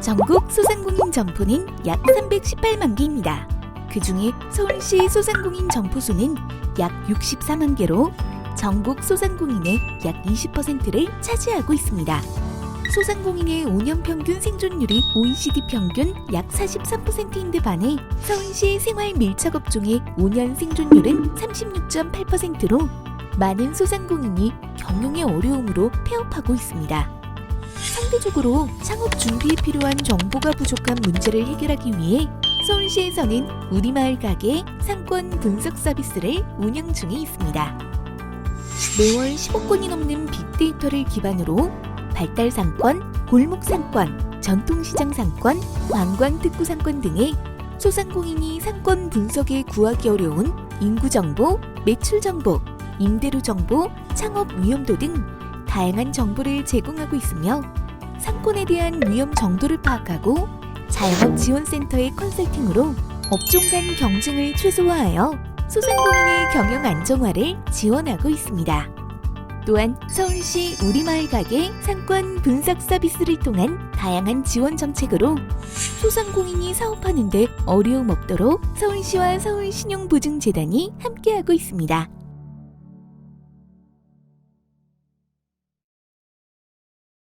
전국 소상공인 점포는 약 318만 개입니다. 그 중에 서울시 소상공인 점포 수는 약 64만 개로 전국 소상공인의 약 20%를 차지하고 있습니다. 소상공인의 5년 평균 생존율이 OECD 평균 약 43%인데 반해 서울시 생활 밀착 업종의 5년 생존율은 36.8%로 많은 소상공인이 경영의 어려움으로 폐업하고 있습니다. 상대적으로 창업 준비에 필요한 정보가 부족한 문제를 해결하기 위해 서울시에서는 우리마을 가게 상권 분석 서비스를 운영 중에 있습니다. 매월 10억 건이 넘는 빅데이터를 기반으로 발달 상권, 골목 상권, 전통시장 상권, 관광 특구 상권 등의 소상공인이 상권 분석에 구하기 어려운 인구 정보, 매출 정보, 임대료 정보, 창업 위험도 등 다양한 정보를 제공하고 있으며 상권에 대한 위험 정도를 파악하고 자영업 지원센터의 컨설팅으로 업종 간 경쟁을 최소화하여 소상공인의 경영 안정화를 지원하고 있습니다. 또한 서울시 우리마을 가게 상권 분석 서비스를 통한 다양한 지원 정책으로 소상공인이 사업하는데 어려움 없도록 서울시와 서울신용보증재단이 함께하고 있습니다.